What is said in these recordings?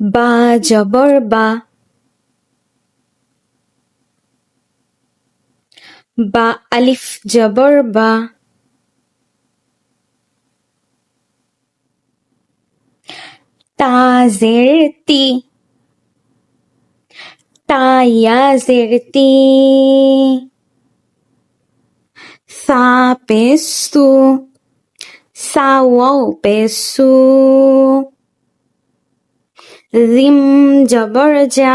বা জবর বা বা আলিফ জবর বা তা জের তি তা ইয়া জের তি সা পেসু সা ওয়াও পেসু জিম জবর যা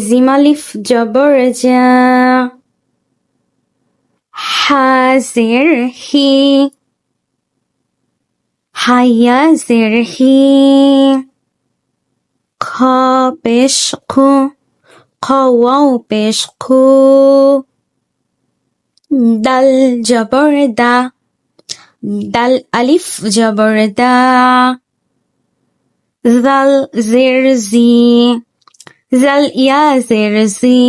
জিম আলিফ জবর যা হাজির হি হাইয়া জের হি খ পেশ খু খ ওয়াও পেশ খু দা দাল আলিফ জবর দা জাল জের জি জাল ইয়া জের জি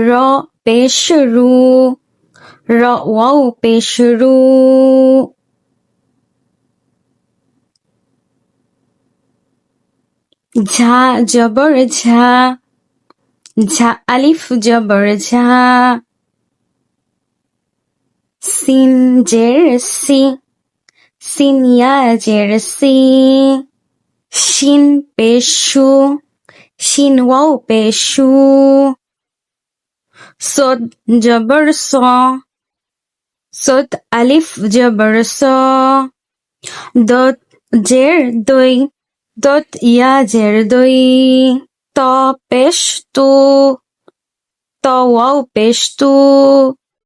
র পেশ রু র ওয়াও পেশ ঝা জবর ঝা ঝা আলিফ জবর ঝা সিন জের সি সিন ইয়া জের সি শিন পেশু শিন ওয়াও পেশু সদ জবর স সদ আলিফ জবর স দত জের দই দত ইয়া জের দই ত পেশ তু ত ওয়াও পেশ তু